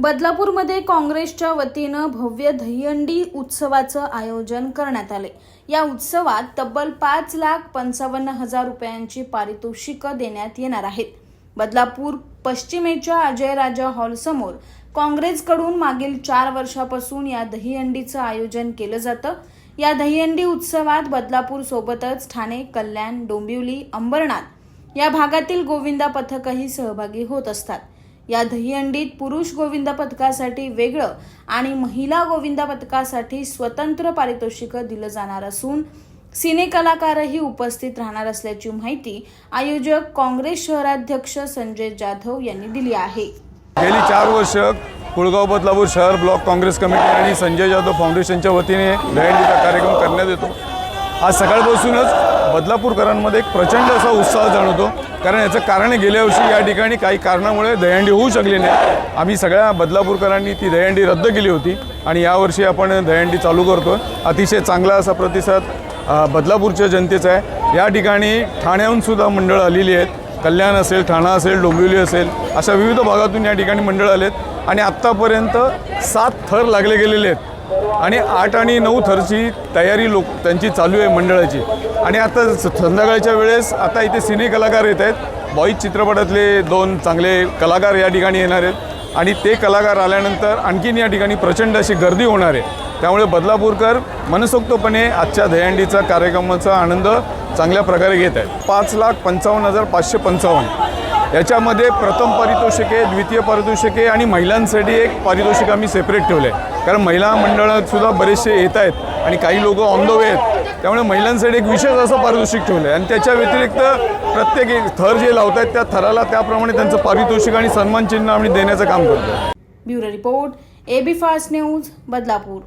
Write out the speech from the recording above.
बदलापूरमध्ये काँग्रेसच्या वतीनं भव्य दहीहंडी उत्सवाचं आयोजन करण्यात आले. या उत्सवात तब्बल पाच लाख पंचावन्न हजार रुपयांची पारितोषिकं देण्यात येणार आहेत. बदलापूर पश्चिमेच्या अजयराजा हॉलसमोर काँग्रेसकडून मागील चार वर्षापासून या दहीहंडीचं आयोजन केलं जातं. या दहीहंडी उत्सवात बदलापूर सोबतच ठाणे कल्याण डोंबिवली अंबरनाथ या भागातील गोविंदा पथकही सहभागी होत असतात. या दहीहंडीत पुरुष गोविंदा पथकासाठी वेगळं आणि महिला गोविंदा पथकासाठी स्वतंत्र पारितोषिकं दिलं जाणार असून सिने कलाकारही उपस्थित राहणार असल्याची माहिती आयोजक काँग्रेस शहराध्यक्ष संजय जाधव यांनी दिली आहे. गेली चार वर्ष कुळगाव बदलापूर शहर ब्लॉक काँग्रेस कमिटी आणि संजय जाधव फाउंडेशनच्या वतीने दहीहंडीचा कार्यक्रम करण्यात येतो. आज सकाळपासूनच बदलापूरकरांमध्ये एक प्रचंड असा उत्साह जाणवतो. कारण याचं कारण गेल्या वर्षी या ठिकाणी काही कारणामुळे दहीहंडी होऊ शकली नाही. आम्ही सगळ्या बदलापूरकरांनी ती दहंडी रद्द केली होती आणि यावर्षी आपण दहीहंडी चालू करतो अतिशय चांगला असा प्रतिसाद बदलापूरच्या जनतेचा आहे. या ठिकाणी ठाण्याहूनसुद्धा मंडळं आलेली आहेत. कल्याण असेल ठाणा असेल डोंबिवली असेल अशा विविध भागातून या ठिकाणी मंडळ आलेत. आणि आत्तापर्यंत सात थर लागले गेलेले आहेत. आणि आठ आणि नऊ थरची तयारी लोक त्यांची चालू आहे मंडळाची. आणि आता स- संध्याकाळच्या वेळेस आता इथे सिने कलाकार येत आहेत. बॉईज चित्रपटातले दोन चांगले कलाकार या ठिकाणी येणार आहेत. आणि ते कलाकार आल्यानंतर आणखीन या ठिकाणी प्रचंड अशी गर्दी होणार आहे. त्यामुळे बदलापूरकर मनसोक्तपणे आजच्या दहीहंडीचा कार्यक्रमाचा आनंद चांगल्या प्रकारे घेत आहेत. पाच लाख पंचावन्न हजार पाचशे पंचावन्न. याच्यामध्ये प्रथम पारितोषिके द्वितीय पारितोषिके आणि महिलांसाठी एक पारितोषिक आम्ही सेपरेट ठेवलं आहे कारण महिला मंडळात सुद्धा बरेचसे येत आहेत आणि काही लोक ऑन द वे आहेत. त्यामुळे महिलांसाठी एक विशेष असं पारितोषिक ठेवलं आहे आणि त्याच्या व्यतिरिक्त प्रत्येक थर जे लावत आहेत त्या थराला त्याप्रमाणे त्यांचं पारितोषिक आणि सन्मान चिन्ह आम्ही देण्याचं काम करतो bureau report AB fast news Badlapur.